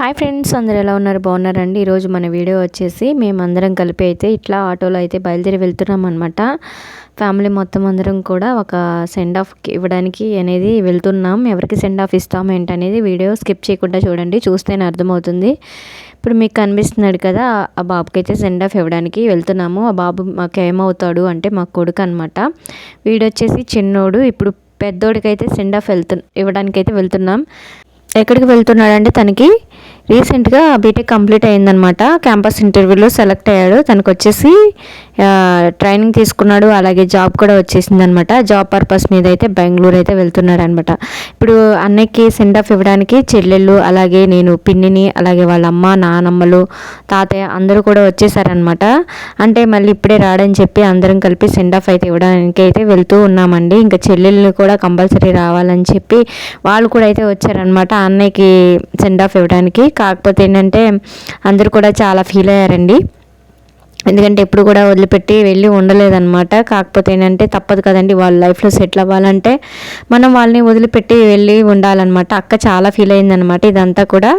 Hi friends అందరు ఎలా ఉన్నారు? బాగున్నారండి. ఈరోజు మన వీడియో వచ్చేసి మేమందరం కలిపి అయితే ఇట్లా ఆటోలో అయితే బయలుదేరి వెళ్తున్నాం అనమాట ఫ్యామిలీ మొత్తం అందరం కూడా ఒక సెండ్ ఆఫ్ ఇవ్వడానికి అనేది వెళ్తున్నాం. ఎవరికి సెండ్ ఆఫ్ ఇస్తాం ఏంటనేది వీడియో స్కిప్ చేయకుండా చూడండి. చూస్తేనే అర్థమవుతుంది. ఇప్పుడు మీకు కనిపిస్తున్నాడు కదా ఆ బాబుకి అయితే సెండ్ ఆఫ్ ఇవ్వడానికి వెళ్తున్నాము. ఆ బాబు మాకు ఏమవుతాడు అంటే మా కొడుకు అనమాట వీడు వచ్చేసి చిన్నోడు. ఇప్పుడు పెద్దోడికైతే సెండ్ ఆఫ్ వెళ్తు ఇవ్వడానికైతే వెళ్తున్నాం. ఎక్కడికి వెళ్తున్నాడంటే తనకి రీసెంట్గా బీటెక్ కంప్లీట్ అయిందనమాట క్యాంపస్ ఇంటర్వ్యూలో సెలెక్ట్ అయ్యాడు. తనకు వచ్చేసి ట్రైనింగ్ తీసుకున్నాడు. అలాగే జాబ్ కూడా వచ్చేసింది అనమాట జాబ్ పర్పస్ మీద అయితే బెంగళూరు అయితే వెళ్తున్నాడు అనమాట ఇప్పుడు అన్నయ్యకి సెండ్ ఆఫ్ ఇవ్వడానికి చెల్లెళ్ళు అలాగే నేను పిన్నిని అలాగే వాళ్ళ అమ్మ నానమ్మలు తాతయ్య అందరూ కూడా వచ్చేసారనమాట అంటే మళ్ళీ ఇప్పుడే రాడని చెప్పి అందరం కలిపి సెండ్ ఆఫ్ అయితే ఇవ్వడానికి అయితే వెళ్తూ ఉన్నామండి. ఇంకా చెల్లెళ్ళు కూడా కంపల్సరీ రావాలని చెప్పి వాళ్ళు కూడా అయితే వచ్చారనమాట అన్నయ్యకి సెండ్ ఆఫ్ ఇవ్వడానికి. కాకపోతే ఏంటంటే అందరూ కూడా చాలా ఫీల్ అయ్యారండి. ఎందుకంటే ఎప్పుడు కూడా వదిలిపెట్టి వెళ్ళి ఉండలేదన్నమాట. కాకపోతే ఏంటంటే తప్పదు కదండి వాళ్ళ లైఫ్లో సెటిల్ అవ్వాలంటే మనం వాళ్ళని వదిలిపెట్టి వెళ్ళి ఉండాలన్నమాట. అక్క చాలా ఫీల్ అయిందనమాట ఇదంతా కూడా.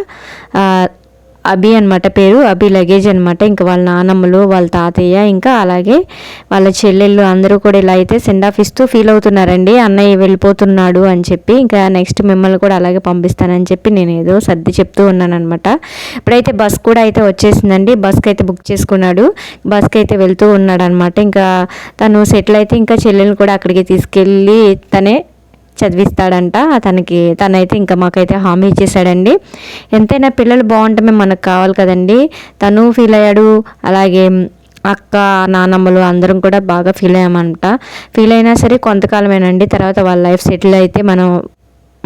అభి అనమాట పేరు అభి లగేజ్ అనమాట ఇంకా వాళ్ళ నానమ్మలు వాళ్ళ తాతయ్య ఇంకా అలాగే వాళ్ళ చెల్లెళ్ళు అందరూ కూడా ఇలా అయితే సెండ్ ఆఫ్ ఇస్తూ ఫీల్ అవుతున్నారండి. అన్నయ్య వెళ్ళిపోతున్నాడు అని చెప్పి ఇంకా నెక్స్ట్ మిమ్మల్ని కూడా అలాగే పంపిస్తానని చెప్పి నేను ఏదో సర్ది చెప్తూ ఉన్నాను అనమాట ఇప్పుడైతే బస్ కూడా అయితే వచ్చేసిందండి. బస్కి అయితే బుక్ చేసుకున్నాడు. బస్కి అయితే వెళ్తూ ఉన్నాడు అనమాట ఇంకా తను సెటిల్ అయితే ఇంకా చెల్లెలు కూడా అక్కడికి తీసుకెళ్ళి తనే చదివిస్తాడంట. తనకి తనైతే ఇంకా మాకైతే హామీ ఇచ్చేసాడండి ఎంతైనా పిల్లలు బాగుంటే మనకు కావాలి కదండి. తను ఫీల్ అయ్యాడు. అలాగే అక్క నానమ్మలు అందరం కూడా బాగా ఫీల్ అయ్యామంట. ఫీల్ అయినా సరే కొంతకాలమేనండి. తర్వాత వాళ్ళ లైఫ్ సెటిల్ అయితే మనం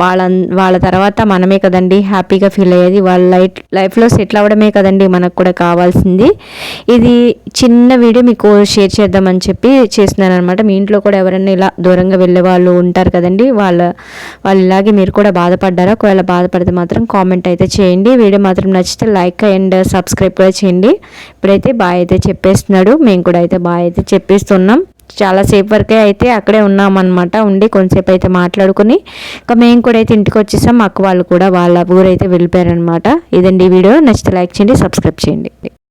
వాళ్ళ వాళ్ళ తర్వాత మనమే కదండి హ్యాపీగా ఫీల్ అయ్యేది. వాళ్ళ లైఫ్ లైఫ్లో సెటిల్ అవ్వడమే కదండి మనకు కూడా కావాల్సింది. ఇది చిన్న వీడియో మీకు షేర్ చేద్దామని చెప్పి చేస్తున్నాను అనమాట మీ ఇంట్లో కూడా ఎవరైనా ఇలా దూరంగా వెళ్ళే వాళ్ళు ఉంటారు కదండి వాళ్ళ వాళ్ళు ఇలాగే మీరు కూడా బాధపడ్డారా? ఒకవేళ బాధపడితే మాత్రం కామెంట్ అయితే చేయండి. వీడియో మాత్రం నచ్చితే లైక్ అండ్ సబ్స్క్రైబ్ కూడా చేయండి. ఇప్పుడైతే బాయ్ అయితే చెప్పేస్తున్నాడు. మేము కూడా అయితే బాయ్ అయితే చెప్పేస్తున్నాం. చాలాసేపు వరకే అయితే అక్కడే ఉన్నామన్నమాట. ఉండి కొంతసేపు అయితే మాట్లాడుకుని ఇంకా మేము కూడా అయితే ఇంటికి వచ్చేసాం. అక్క వాళ్ళు కూడా వాళ్ళ ఊరైతే వెళ్ళిపోయారనమాట ఇదండి వీడియో. నచ్చితే లైక్ చేయండి సబ్స్క్రైబ్ చేయండి.